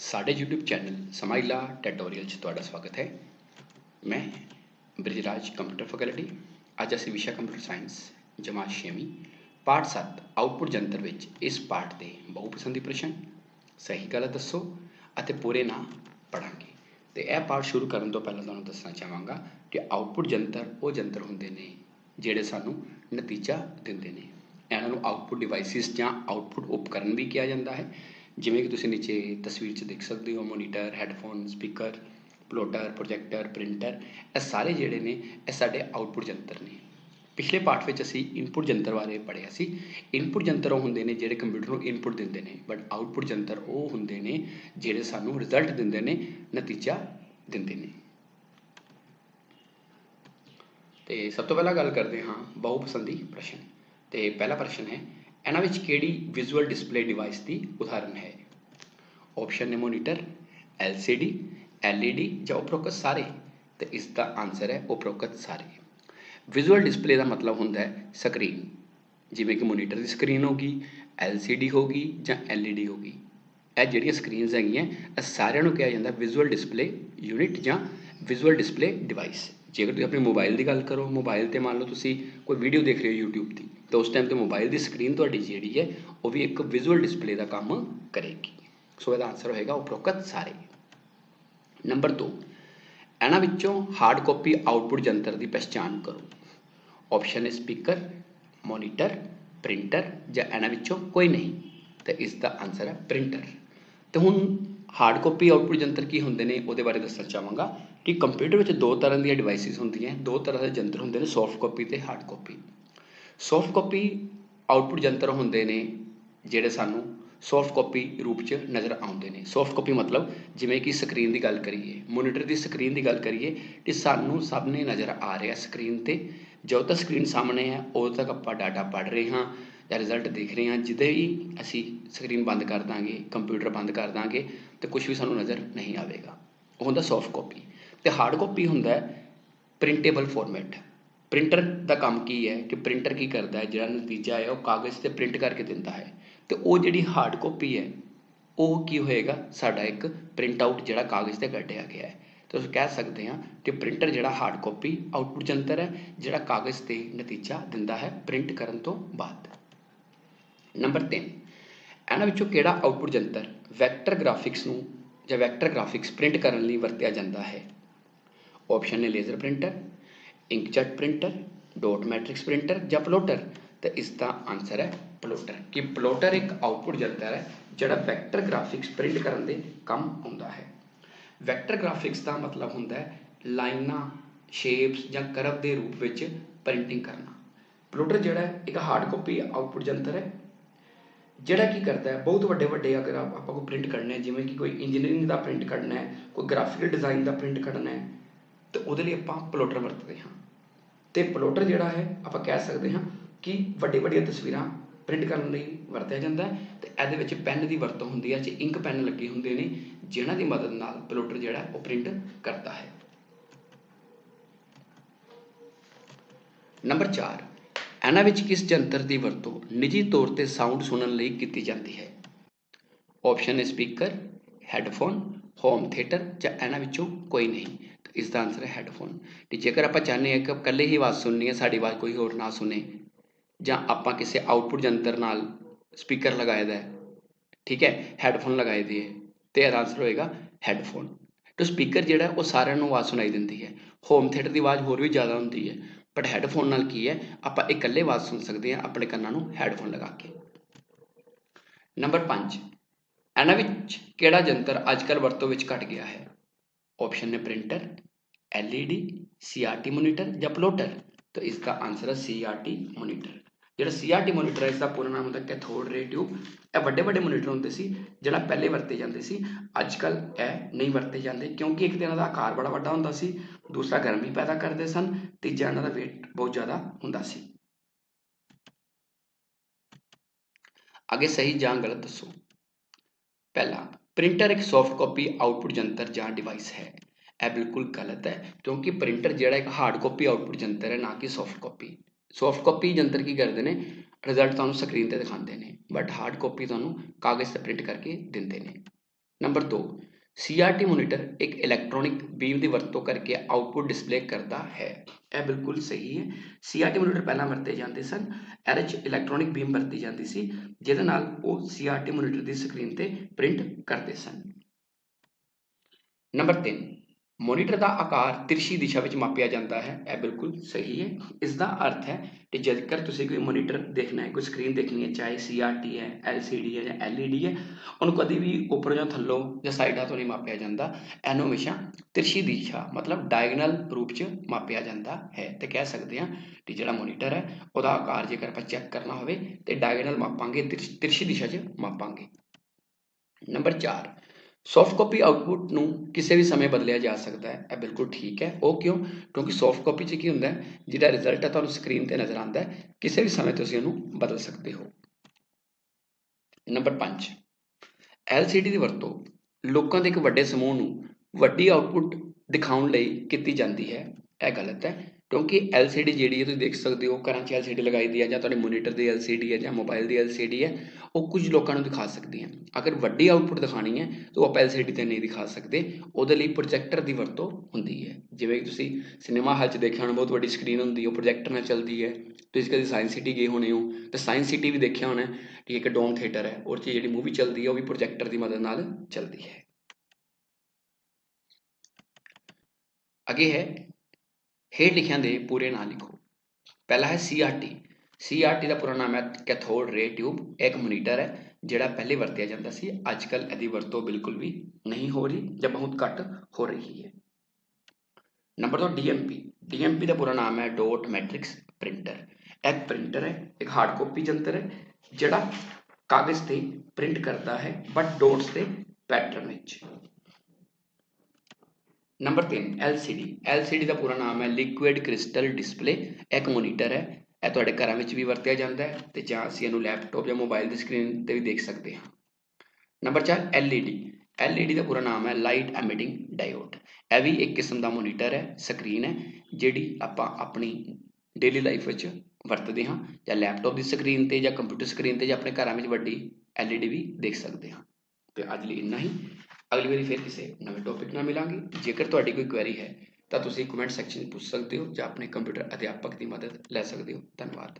ਸਾਡੇ YouTube channel ਸਮਾਈਲਾ tutorial 'ਚ ਤੁਹਾਡਾ ਸਵਾਗਤ ਹੈ। ਮੈਂ ਬ੍ਰਿਜਰਾਜ ਕੰਪਿਊਟਰ ਫੈਕਲਟੀ ਅੱਜ ਅਸੀਂ ਵਿਸ਼ਾ ਕੰਪਿਊਟਰ ਸਾਇੰਸ ਜਮਾਤ 6ਵੀਂ ਪਾਠ 7 ਆਉਟਪੁੱਟ ਜੰਤਰ ਵਿੱਚ ਇਸ ਪਾਠ ਦੇ ਬਹੁਪਸੰਦੀ ਪ੍ਰਸ਼ਨ। ਸਹੀ ਗਲਤ ਦੱਸੋ ਅਤੇ ਪੂਰੇ ਨਾਂ ਪੜਾਂਗੇ ਤੇ ਇਹ ਪਾਠ ਸ਼ੁਰੂ ਕਰਨ ਤੋਂ ਪਹਿਲਾਂ ਤੁਹਾਨੂੰ ਦੱਸਣਾ ਚਾਹਾਂਗਾ ਕਿ ਆਉਟਪੁੱਟ ਜੰਤਰ ਉਹ ਜੰਤਰ ਹੁੰਦੇ ਨੇ ਜਿਹੜੇ ਸਾਨੂੰ ਨਤੀਜਾ ਦਿੰਦੇ ਨੇ। ਇਹਨਾਂ ਨੂੰ ਆਉਟਪੁੱਟ ਡਿਵਾਈਸਿਸ ਜਾਂ ਆਉਟਪੁੱਟ ਉਪਕਰਨ ਵੀ ਕਿਹਾ ਜਾਂਦਾ ਹੈ। ਜਿਵੇਂ ਕਿ ਤੁਸੀਂ ਨੀਚੇ ਤਸਵੀਰ 'ਚ ਦੇਖ ਸਕਦੇ ਹੋ monitor headphone speaker plotter projector printer ਇਹ ਸਾਰੇ ਜਿਹੜੇ ਨੇ, ਇਹ ਸਾਡੇ ਆਊਟਪੁੱਟ ਜੰਤਰ ਨੇ। ਪਿਛਲੇ ਪਾਠ ਵਿੱਚ ਅਸੀਂ ਇਨਪੁੱਟ ਜੰਤਰ ਬਾਰੇ ਪੜ੍ਹਿਆ ਸੀ। ਇਨਪੁੱਟ ਜੰਤਰ ਉਹ ਹੁੰਦੇ ਨੇ ਜਿਹੜੇ ਕੰਪਿਊਟਰ ਨੂੰ ਇਨਪੁੱਟ ਦਿੰਦੇ ਨੇ ਬਟ ਆਊਟਪੁੱਟ ਜੰਤਰ ਉਹ ਹੁੰਦੇ ਨੇ ਜਿਹੜੇ ਸਾਨੂੰ ਰਿਜ਼ਲਟ ਦਿੰਦੇ ਨੇ, ਨਤੀਜਾ ਦਿੰਦੇ ਨੇ। ਤੇ ਸਭ ਤੋਂ ਪਹਿਲਾਂ ਗੱਲ ਕਰਦੇ ਹਾਂ ਬਹੁਪਸੰਦੀ ਪ੍ਰਸ਼ਨ। ਤੇ ਪਹਿਲਾ ਪ੍ਰਸ਼ਨ ਹੈ ਇਹਨਾਂ ਵਿੱਚ ਕਿਹੜੀ ਵਿਜ਼ੂਅਲ ਡਿਸਪਲੇ ਡਿਵਾਈਸ ਦੀ ਉਦਾਹਰਨ ਹੈ? ਆਪਸ਼ਨ ਨੇ ਮੋਨੀਟਰ LCD LED ਜਾਂ ਉਪਰੋਕਤ ਸਾਰੇ? ਤੇ ਇਸ ਦਾ ਆਨਸਰ ਹੈ ਉਪਰੋਕਤ ਸਾਰੇ। ਵਿਜ਼ੂਅਲ ਡਿਸਪਲੇ ਦਾ ਮਤਲਬ ਹੁੰਦਾ ਹੈ ਸਕਰੀਨ ਜਿਵੇਂ ਕਿ ਮੋਨੀਟਰ ਦੀ ਸਕਰੀਨ ਹੋਗੀ LCD ਹੋਗੀ ਜਾਂ LED ਹੋਗੀ ਇਹ ਜਿਹੜੀਆਂ ਸਕਰੀਨਸ ਹੈਗੀਆਂ, ਇਹ ਸਾਰਿਆਂ ਨੂੰ ਕਿਹਾ ਜਾਂਦਾ ਵਿਜ਼ੂਅਲ ਡਿਸਪਲੇ ਯੂਨਿਟ ਜਾਂ ਵਿਜ਼ੂਅਲ ਡਿਸਪਲੇ ਡਿਵਾਈਸ ਜੇਕਰ ਤੁਸੀਂ ਆਪਣੇ ਮੋਬਾਈਲ ਦੀ ਗੱਲ ਕਰੋ ਮੋਬਾਈਲ ਤੇ ਮੰਨ ਲਓ ਤੁਸੀਂ ਕੋਈ ਵੀਡੀਓ ਦੇਖ ਰਹੇ ਹੋ YouTube ਦੀ। ਤਾਂ ਉਸ ਟਾਈਮ ਤੇ ਮੋਬਾਈਲ ਦੀ ਸਕਰੀਨ ਤੁਹਾਡੀ ਜਿਹੜੀ ਹੈ, ਉਹ ਵੀ ਇੱਕ ਵਿਜ਼ੂਅਲ ਡਿਸਪਲੇ ਦਾ ਕੰਮ ਕਰੇਗੀ। ਸੋ ਇਹਦਾ ਆਨਸਰ ਹੋਏਗਾ ਉਪਰੋਕਤ ਸਾਰੇ। ਨੰਬਰ 2 ਇਹਨਾਂ ਵਿੱਚੋਂ ਹਾਰਡ ਕਾਪੀ ਆਊਟਪੁੱਟ ਜੰਤਰ ਦੀ ਪਛਾਣ ਕਰੋ। ਆਪਸ਼ਨ ਹੈ ਸਪੀਕਰ ਮੋਨੀਟਰ ਪ੍ਰਿੰਟਰ ਜਾਂ ਇਹਨਾਂ ਵਿੱਚੋਂ ਕੋਈ ਨਹੀਂ। ਤੇ ਇਸ ਦਾ ਆਨਸਰ ਹੈ ਪ੍ਰਿੰਟਰ ਤੇ ਹੁਣ ਹਾਰਡ ਕਾਪੀ ਆਊਟਪੁੱਟ ਜੰਤਰ ਕੀ ਹੁੰਦੇ ਨੇ, ਉਹਦੇ ਬਾਰੇ ਦੱਸਣਾ ਚਾਹਾਂਗਾ ਕਿ ਕੰਪਿਊਟਰ ਵਿੱਚ ਦੋ ਤਰ੍ਹਾਂ ਦੀਆਂ ਡਿਵਾਈਸਿਸ ਹੁੰਦੀਆਂ, ਦੋ ਤਰ੍ਹਾਂ ਦੇ ਯੰਤਰ ਹੁੰਦੇ ਨੇ ਸੌਫਟ ਕਾਪੀ ਤੇ hard copy soft copy output ਜੰਤਰ ਹੁੰਦੇ ਨੇ ਜਿਹੜੇ ਸਾਨੂੰ ਸੌਫਟ ਕਾਪੀ ਰੂਪ 'ਚ ਨਜ਼ਰ ਆਉਂਦੇ ਨੇ। ਸੌਫਟ ਕਾਪੀ ਮਤਲਬ ਜਿਵੇਂ ਕਿ ਸਕਰੀਨ ਦੀ ਗੱਲ ਕਰੀਏ ਮੋਨੀਟਰ ਦੀ ਸਕਰੀਨ ਦੀ ਗੱਲ ਕਰੀਏ ਕਿ ਸਾਨੂੰ ਸਭ ਨੇ ਨਜ਼ਰ ਆ ਰਿਹਾ ਸਕਰੀਨ ਤੇ। ਜਦੋਂ ਤੱਕ ਸਕਰੀਨ ਸਾਹਮਣੇ ਹੈ, ਉਦੋਂ ਤੱਕ ਆਪਾਂ ਡਾਟਾ ਪੜ੍ਹ ਰਹੇ ਹਾਂ ਜਾਂ ਰਿਜ਼ਲਟ ਦੇਖ ਰਹੇ ਹਾਂ। ਜਿਹਦੇ ਵੀ ਅਸੀਂ ਸਕਰੀਨ ਬੰਦ ਕਰ ਦਾਂਗੇ ਕੰਪਿਊਟਰ ਬੰਦ ਕਰ ਦਾਂਗੇ, ਤੇ ਕੁਝ ਵੀ ਸਾਨੂੰ ਨਜ਼ਰ ਨਹੀਂ ਆਵੇਗਾ। ਉਹ ਹੁੰਦਾ ਸੌਫਟ ਕਾਪੀ ਤੇ ਹਾਰਡ ਕਾਪੀ ਹੁੰਦਾ ਪ੍ਰਿੰਟੇਬਲ ਫਾਰਮੈਟ ਪ੍ਰਿੰਟਰ ਦਾ ਕੰਮ ਕੀ ਹੈ ਕਿ ਪ੍ਰਿੰਟਰ ਕੀ ਕਰਦਾ ਹੈ, ਜਿਹੜਾ ਨਤੀਜਾ ਹੈ, ਉਹ ਕਾਗਜ਼ ਤੇ ਪ੍ਰਿੰਟ ਕਰਕੇ ਦਿੰਦਾ ਹੈ। ਤੇ ਉਹ ਜਿਹੜੀ ਹਾਰਡ ਕਾਪੀ ਹੈ, ਉਹ ਕੀ ਹੋਏਗਾ? ਸਾਡਾ ਇੱਕ ਪ੍ਰਿੰਟ ਆਊਟ ਜਿਹੜਾ ਕਾਗਜ਼ ਤੇ ਕੱਢਿਆ ਗਿਆ ਹੈ। ਤੁਸੀਂ ਕਹਿ ਸਕਦੇ ਹਾਂ ਕਿ ਪ੍ਰਿੰਟਰ ਜਿਹੜਾ ਹਾਰਡ ਕਾਪੀ ਆਊਟਪੁੱਟ ਜੰਤਰ ਹੈ, ਜਿਹੜਾ ਕਾਗਜ਼ ਤੇ ਨਤੀਜਾ ਦਿੰਦਾ ਹੈ ਪ੍ਰਿੰਟ ਕਰਨ ਤੋਂ ਬਾਅਦ। ਨੰਬਰ 3 ਇਹਨਾਂ ਵਿੱਚੋਂ ਕਿਹੜਾ ਆਊਟਪੁੱਟ ਜੰਤਰ ਵੈਕਟਰ ਗ੍ਰਾਫਿਕਸ ਨੂੰ ਜਾਂ ਵੈਕਟਰ ਗ੍ਰਾਫਿਕਸ ਪ੍ਰਿੰਟ ਕਰਨ ਲਈ ਵਰਤਿਆ ਜਾਂਦਾ ਹੈ? ਆਪਸ਼ਨ ਨੇ laser printer inkjet printer dot matrix printer ਜਾਂ ਪਲੋਟਰ ਤੇ ਇਸ ਦਾ ਆਨਸਰ ਹੈ ਪਲੋਟਰ ਕਿ ਪਲੋਟਰ ਇੱਕ ਆਊਟਪੁੱਟ ਜੰਤਰ ਹੈ, ਜਿਹੜਾ ਵੈਕਟਰ ਗ੍ਰਾਫਿਕਸ ਪ੍ਰਿੰਟ ਕਰਨ ਦੇ ਕੰਮ ਆਉਂਦਾ ਹੈ। ਵੈਕਟਰ ਗ੍ਰਾਫਿਕਸ ਦਾ ਮਤਲਬ ਹੁੰਦਾ ਹੈ ਲਾਈਨਾਂ ਸ਼ੇਪਸ ਜਾਂ ਕਰਵ ਦੇ ਰੂਪ ਵਿੱਚ ਪ੍ਰਿੰਟਿੰਗ ਕਰਨਾ। ਪਲੋਟਰ ਜਿਹੜਾ ਹੈ, ਇੱਕ ਹਾਰਡ ਕਾਪੀ ਆਊਟਪੁੱਟ ਜੰਤਰ ਹੈ, ਜਿਹੜਾ ਕੀ ਕਰਦਾ ਹੈ, ਬਹੁਤ ਵੱਡੇ ਵੱਡੇ ਅਗਰ ਆਪਾਂ ਕੋਈ ਪ੍ਰਿੰਟ ਕਰਨਾ ਹੈ, ਜਿਵੇਂ ਕਿ ਕੋਈ ਇੰਜੀਨੀਅਰਿੰਗ ਦਾ ਪ੍ਰਿੰਟ ਕਰਨਾ ਹੈ, ਕੋਈ ਗ੍ਰਾਫਿਕਲ ਡਿਜ਼ਾਈਨ ਦਾ ਪ੍ਰਿੰਟ ਕਰਨਾ ਹੈ ਤੇ ਉਹਦੇ ਲਈ ਆਪਾਂ ਪਲੋਟਰ ਵਰਤਦੇ ਹਾਂ। ਤੇ ਪਲੋਟਰ ਜਿਹੜਾ ਹੈ, ਆਪਾਂ ਕਹਿ ਸਕਦੇ ਹਾਂ ਕਿ ਵੱਡੇ ਵੱਡੀਆਂ ਤਸਵੀਰਾਂ ਪ੍ਰਿੰਟ ਕਰਨ ਲਈ ਵਰਤਿਆ ਜਾਂਦਾ ਹੈ ਤੇ ਇਹਦੇ ਵਿੱਚ ਪੈਨ ਦੀ ਵਰਤੋਂ ਹੁੰਦੀ ਹੈ, ਜੇ ਇੰਕ ਪੈਨ ਲੱਗੇ ਹੁੰਦੇ ਨੇ, ਜਿਨ੍ਹਾਂ ਦੀ ਮਦਦ ਨਾਲ ਪਲੋਟਰ ਜਿਹੜਾ ਉਹ ਪ੍ਰਿੰਟ ਕਰਦਾ ਹੈ। ਨੰਬਰ 4 ਇਹਨਾਂ ਵਿੱਚ ਕਿਸ ਜੰਤਰ ਦੀ ਵਰਤੋਂ ਨਿੱਜੀ ਤੌਰ ਤੇ ਸਾਊਂਡ ਸੁਣਨ ਲਈ ਕੀਤੀ ਜਾਂਦੀ ਹੈ? ਆਪਸ਼ਨ ਹੈ ਸਪੀਕਰ, ਹੈੱਡਫੋਨ, ਹੋਮ ਥੀਏਟਰ, ਜਾਂ ਇਹਨਾਂ ਵਿੱਚੋਂ ਕੋਈ ਨਹੀਂ। ਇਸ ਦਾ ਆਨਸਰ ਹੈ ਹੈੱਡਫੋਨ ਤੇ ਜੇਕਰ ਆਪਾਂ ਚਾਹੁੰਦੇ ਹਾਂ ਕਿ ਇਕੱਲੇ ਹੀ ਆਵਾਜ਼ ਸੁਣਨੀ ਹੈ, ਸਾਡੀ ਆਵਾਜ਼ ਕੋਈ ਹੋਰ ਨਾ ਸੁਣੇ, ਜਾਂ ਆਪਾਂ ਕਿਸੇ ਆਊਟਪੁੱਟ ਜੰਤਰ ਨਾਲ ਸਪੀਕਰ ਲਗਾਏ ਦਾ ਹੈ, ਠੀਕ ਹੈ ਹੈੱਡਫੋਨ ਲਗਾਏ ਦੇ ਹੈ, ਤੇ ਇਹਦਾ ਆਨਸਰ ਹੋਏਗਾ ਹੈੱਡਫੋਨ ਤੇ ਸਪੀਕਰ ਜਿਹੜਾ ਉਹ ਸਾਰਿਆਂ ਨੂੰ ਆਵਾਜ਼ ਸੁਣਾਈ ਦਿੰਦੀ ਹੈ। ਹੋਮ ਥੀਏਟਰ ਦੀ ਆਵਾਜ਼ ਹੋਰ ਵੀ ਜ਼ਿਆਦਾ ਹੁੰਦੀ ਹੈ ਬਟ ਹੈੱਡਫੋਨ ਨਾਲ ਕੀ ਹੈ, ਆਪਾਂ ਇਕੱਲੇ ਆਵਾਜ਼ ਸੁਣ ਸਕਦੇ ਹਾਂ ਆਪਣੇ ਕੰਨਾਂ ਨੂੰ ਹੈੱਡਫੋਨ ਲਗਾ ਕੇ। ਨੰਬਰ 5 ਇਹਨਾਂ ਵਿੱਚ ਕਿਹੜਾ ਜੰਤਰ ਅੱਜਕੱਲ ਵਰਤੋਂ ਵਿੱਚ ਘਟ ਗਿਆ ਹੈ? ਆਪਸ਼ਨ ਨੇ ਪ੍ਰਿੰਟਰ LED CRT ਮੋਨੀਟਰ ਜਾਂ ਪਲੋਟਰ ਤਾਂ ਇਸ ਦਾ ਆਨਸਰ ਹੈ CRT ਮੋਨੀਟਰ ਜਿਹੜਾ CRT ਮੋਨੀਟਰ ਹੈ ਇਸ ਦਾ ਪੂਰਾ ਨਾਮ ਹੁੰਦਾ ਕੈਥੋਡ ਰੇ ਟਿਊਬ ਇਹ ਵੱਡੇ ਵੱਡੇ ਮੋਨੀਟਰ ਹੁੰਦੇ ਸੀ ਜਿਹੜਾ ਪਹਿਲੇ ਵਰਤੇ ਜਾਂਦੇ ਸੀ ਅੱਜ ਅੱਜਕੱਲ ਇਹ ਨਹੀਂ ਵਰਤੇ ਜਾਂਦੇ ਕਿਉਂਕਿ ਇੱਕ ਤਾਂ ਇਹਨਾਂ ਦਾ ਆਕਾਰ ਬੜਾ ਵੱਡਾ ਹੁੰਦਾ ਸੀ ਦੂਸਰਾ ਗਰਮੀ ਪੈਦਾ ਕਰਦੇ ਸਨ ਤੀਜਾ ਇਹਨਾਂ ਦਾ weight ਬਹੁਤ ਜ਼ਿਆਦਾ ਹੁੰਦਾ ਸੀ ਅੱਗੇ ਸਹੀ ਜਾਂ ਗਲਤ ਦੱਸੋ ਪਹਿਲਾ ਪ੍ਰਿੰਟਰ ਇੱਕ ਸੌਫਟ ਕਾਪੀ ਆਊਟਪੁੱਟ ਜੰਤਰ ਜਾਂ ਡਿਵਾਈਸ ਹੈ। ਇਹ ਬਿਲਕੁਲ ਗਲਤ ਹੈ, ਕਿਉਂਕਿ ਪ੍ਰਿੰਟਰ ਜਿਹੜਾ ਇੱਕ ਹਾਰਡ ਕਾਪੀ ਆਊਟਪੁੱਟ ਜੰਤਰ ਹੈ, ਨਾ ਕਿ ਸੌਫਟ ਕਾਪੀ ਸੌਫਟ ਕਾਪੀ ਜੰਤਰ ਕੀ ਕਰਦੇ ਨੇ? ਰਿਜ਼ਲਟ ਤੁਹਾਨੂੰ ਸਕਰੀਨ ਤੇ ਦਿਖਾਉਂਦੇ ਨੇ ਬਟ ਹਾਰਡ ਕਾਪੀ ਤੁਹਾਨੂੰ ਕਾਗਜ਼ ਤੇ ਪ੍ਰਿੰਟ ਕਰਕੇ ਦਿੰਦੇ ਨੇ। ਨੰਬਰ 2 CRT ਮੋਨੀਟਰ ਇੱਕ ਇਲੈਕਟ੍ਰੋਨਿਕ ਬੀਮ ਦੀ ਵਰਤੋਂ ਕਰਕੇ ਆਉਟਪੁੱਟ ਡਿਸਪਲੇ ਕਰਦਾ ਹੈ। ਇਹ ਬਿਲਕੁਲ ਸਹੀ ਹੈ। CRT ਮੋਨੀਟਰ ਪਹਿਲਾਂ ਵਰਤੇ ਜਾਂਦੇ ਸਨ। ਇਹਦੇ 'ਚ ਇਲੈਕਟ੍ਰੋਨਿਕ ਬੀਮ ਵਰਤੀ ਜਾਂਦੀ ਸੀ, ਜਿਹਦੇ ਨਾਲ ਉਹ CRT ਮੋਨੀਟਰ ਦੀ ਸਕਰੀਨ ਤੇ ਪ੍ਰਿੰਟ ਕਰਦੇ ਸਨ। ਨੰਬਰ 3 ਮੋਨੀਟਰ ਦਾ ਆਕਾਰ ਤਿਰਛੀ ਦਿਸ਼ਾ ਵਿੱਚ ਮਾਪਿਆ ਜਾਂਦਾ ਹੈ। ਇਹ ਬਿਲਕੁਲ ਸਹੀ ਹੈ। ਇਸ ਦਾ ਅਰਥ ਹੈ ਕਿ ਜੇਕਰ ਤੁਸੀਂ ਕੋਈ ਮੋਨੀਟਰ ਦੇਖਣਾ ਹੈ, ਕੋਈ ਸਕਰੀਨ ਦੇਖਣੀ ਹੈ, ਚਾਹੇ CRT ਹੈ LCD ਹੈ ਜਾਂ LED ਹੈ, ਉਹਨੂੰ ਕਦੀ ਵੀ ਉੱਪਰ ਜਾਂ ਥੱਲੋਂ ਜਾਂ ਸਾਈਡਾਂ ਤੋਂ ਨਹੀਂ ਮਾਪਿਆ ਜਾਂਦਾ। ਇਹਨੂੰ ਹਮੇਸ਼ਾ ਤਿਰਛੀ ਦਿਸ਼ਾ, ਮਤਲਬ ਡਾਇਗਨਲ ਰੂਪ 'ਚ ਮਾਪਿਆ ਜਾਂਦਾ ਹੈ ਤੇ ਕਹਿ ਸਕਦੇ ਹਾਂ ਕਿ ਜਿਹੜਾ ਮੋਨੀਟਰ ਹੈ, ਉਹਦਾ ਆਕਾਰ ਜੇਕਰ ਆਪਾਂ ਚੈੱਕ ਕਰਨਾ ਹੋਵੇ ਤੇ ਡਾਇਗਨਲ ਮਾਪਾਂਗੇ ਤਿਰਛ- ਤਿਰਛੀ ਦਿਸ਼ਾ 'ਚ ਮਾਪਾਂਗੇ। ਨੰਬਰ 4 ਸੌਫਟ ਕਾਪੀ ਆਊਟਪੁੱਟ ਨੂੰ ਕਿਸੇ ਵੀ ਸਮੇਂ ਬਦਲਿਆ ਜਾ ਸਕਦਾ ਹੈ। ਇਹ ਬਿਲਕੁਲ ਠੀਕ ਹੈ। ਉਹ ਕਿਉਂ? ਕਿਉਂਕਿ ਸੌਫਟ ਕਾਪੀ 'ਚ ਕੀ ਹੁੰਦਾ ਜਿਹੜਾ ਰਿਜ਼ਲਟ ਹੈ ਤੁਹਾਨੂੰ ਸਕਰੀਨ ਤੇ ਨਜ਼ਰ ਆਉਂਦਾ ਹੈ। ਕਿਸੇ ਵੀ ਸਮੇਂ ਤੁਸੀਂ ਉਹਨੂੰ ਬਦਲ ਸਕਦੇ ਹੋ। ਨੰਬਰ 5 LCD ਦੀ ਵਰਤੋਂ ਲੋਕਾਂ ਦੇ ਇੱਕ ਵੱਡੇ ਸਮੂਹ ਨੂੰ ਵੱਡੀ ਆਊਟਪੁੱਟ ਦਿਖਾਉਣ ਲਈ ਕੀਤੀ ਜਾਂਦੀ ਹੈ। ਇਹ ਗਲਤ ਹੈ। ਕਿਉਂਕਿ LCD ਜਿਹੜੀ ਹੈ ਤੁਸੀਂ ਦੇਖ ਸਕਦੇ ਹੋ ਘਰਾਂ 'ਚ LCD ਲਗਾਈ ਦੀ ਹੈ ਜਾਂ ਤੁਹਾਡੇ ਮੋਨੀਟਰ ਦੀ LCD ਹੈ ਜਾਂ ਮੋਬਾਈਲ ਦੀ LCD ਹੈ, ਉਹ ਕੁਝ ਲੋਕਾਂ ਨੂੰ ਦਿਖਾ ਸਕਦੀ ਹੈ ਅਗਰ ਵੱਡੀ ਆਊਟਪੁੱਟ ਦਿਖਾਣੀ ਹੈ, ਤਾਂ ਉਹ ਆਪਾਂ LCD ਤੇ ਨਹੀਂ ਦਿਖਾ ਸਕਦੇ। ਉਹਦੇ ਲਈ ਪ੍ਰੋਜੈਕਟਰ ਦੀ ਵਰਤੋਂ ਹੁੰਦੀ ਹੈ। ਜਿਵੇਂ ਕਿ ਤੁਸੀਂ ਸਿਨੇਮਾ ਹਾਲ 'ਚ ਦੇਖਿਆ ਹੋਣਾ, ਬਹੁਤ ਵੱਡੀ ਸਕਰੀਨ ਹੁੰਦੀ ਹੈ, ਉਹ ਪ੍ਰੋਜੈਕਟਰ ਨਾਲ ਚੱਲਦੀ ਹੈ। ਤੁਸੀਂ ਕਦੇ ਸਾਇੰਸ ਸਿਟੀ ਗਏ ਹੋਣੇ ਹੋ, ਤਾਂ ਸਾਇੰਸ ਸਿਟੀ ਵੀ ਦੇਖਿਆ ਹੋਣਾ ਕਿ ਇੱਕ ਡੋਮ ਥੀਏਟਰ ਹੈ, ਉਹ 'ਚ ਜਿਹੜੀ ਮੂਵੀ ਚੱਲਦੀ ਹੈ, ਉਹ ਵੀ ਪ੍ਰੋਜੈਕਟਰ ਦੀ ਮਦਦ ਨਾਲ ਚੱਲਦੀ ਹੈ। ਅੱਗੇ ਹੈ ਹੇਠ ਲਿਖਿਆਂ ਦੇ ਪੂਰੇ ਨਾਂ ਲਿਖੋ। ਪਹਿਲਾ ਹੈ CRT CRT ਦਾ ਪੂਰਾ ਨਾਮ ਹੈ ਕੈਥੋਡ ਰੇ ਟਿਊਬ। ਇੱਕ ਮੋਨੀਟਰ ਹੈ, ਜਿਹੜਾ ਪਹਿਲੇ ਵਰਤਿਆ ਜਾਂਦਾ ਸੀ। ਅੱਜ ਕੱਲ ਇਹਦੀ ਵਰਤੋਂ ਬਿਲਕੁਲ ਵੀ ਨਹੀਂ ਹੋ ਰਹੀ ਜਾਂ ਬਹੁਤ ਘੱਟ ਹੋ ਰਹੀ ਹੈ। ਨੰਬਰ 2 DMP DMP ਦਾ ਪੂਰਾ ਨਾਮ ਹੈ ਡੋਟ ਮੈਟ੍ਰਿਕਸ ਪ੍ਰਿੰਟਰ। ਇੱਕ ਪ੍ਰਿੰਟਰ ਹੈ, ਇੱਕ ਹਾਰਡ ਕਾਪੀ ਯੰਤਰ ਹੈ, ਜਿਹੜਾ ਕਾਗਜ਼ ਤੇ ਪ੍ਰਿੰਟ ਕਰਦਾ ਹੈ, ਬਟ ਡੋਟਸ ਦੇ ਪੈਟਰਨ ਵਿੱਚ। ਨੰਬਰ 3 LCD LCD ਦਾ ਪੂਰਾ ਨਾਮ ਹੈ ਲਿਕੁਇਡ ਕ੍ਰਿਸਟਲ ਡਿਸਪਲੇ ਇੱਕ ਮੋਨੀਟਰ ਹੈ। ਇਹ ਤੁਹਾਡੇ ਘਰਾਂ ਵਿੱਚ ਵੀ ਵਰਤਿਆ ਜਾਂਦਾ ਹੈ ਤੇ ਜਾਂ ਅਸੀਂ ਇਹਨੂੰ ਲੈਪਟਾਪ ਜਾਂ ਮੋਬਾਈਲ ਦੀ ਸਕਰੀਨ ਤੇ ਵੀ ਦੇਖ ਸਕਦੇ ਹਾਂ। ਨੰਬਰ 4 LED LED ਦਾ ਪੂਰਾ ਨਾਮ ਹੈ ਲਾਈਟ ਐਮਿਟਿੰਗ ਡਾਇਓਡ ਇਹ ਵੀ ਇੱਕ ਕਿਸਮ ਦਾ ਮੋਨੀਟਰ ਹੈ ਸਕਰੀਨ ਹੈ, ਜਿਹੜੀ ਆਪਾਂ ਆਪਣੀ ਡੇਲੀ ਲਾਈਫ ਵਿੱਚ ਵਰਤਦੇ ਹਾਂ ਜਾਂ ਲੈਪਟਾਪ ਦੀ ਸਕਰੀਨ ਤੇ ਜਾਂ ਕੰਪਿਊਟਰ ਸਕਰੀਨ ਤੇ ਜਾਂ ਆਪਣੇ ਘਰਾਂ ਵਿੱਚ ਵੱਡੀ LED ਵੀ ਦੇਖ ਸਕਦੇ ਹਾਂ। ਤੇ ਅੱਜ ਲਈ ਇੰਨਾ ਹੀ। ਅਗਲੀ ਵਾਰੀ ਫਿਰ ਕਿਸੇ ਨਵੇਂ ਟੌਪਿਕ ਨਾਲ ਮਿਲਾਂਗੇ। ਜੇਕਰ ਤੁਹਾਡੀ ਕੋਈ ਕੁਐਰੀ ਹੈ, ਤਾਂ ਤੁਸੀਂ ਕਮੈਂਟ ਸੈਕਸ਼ਨ 'ਚ ਪੁੱਛ ਸਕਦੇ ਹੋ ਜਾਂ ਆਪਣੇ ਕੰਪਿਊਟਰ ਅਧਿਆਪਕ ਦੀ ਮਦਦ ਲੈ ਸਕਦੇ ਹੋ। ਧੰਨਵਾਦ।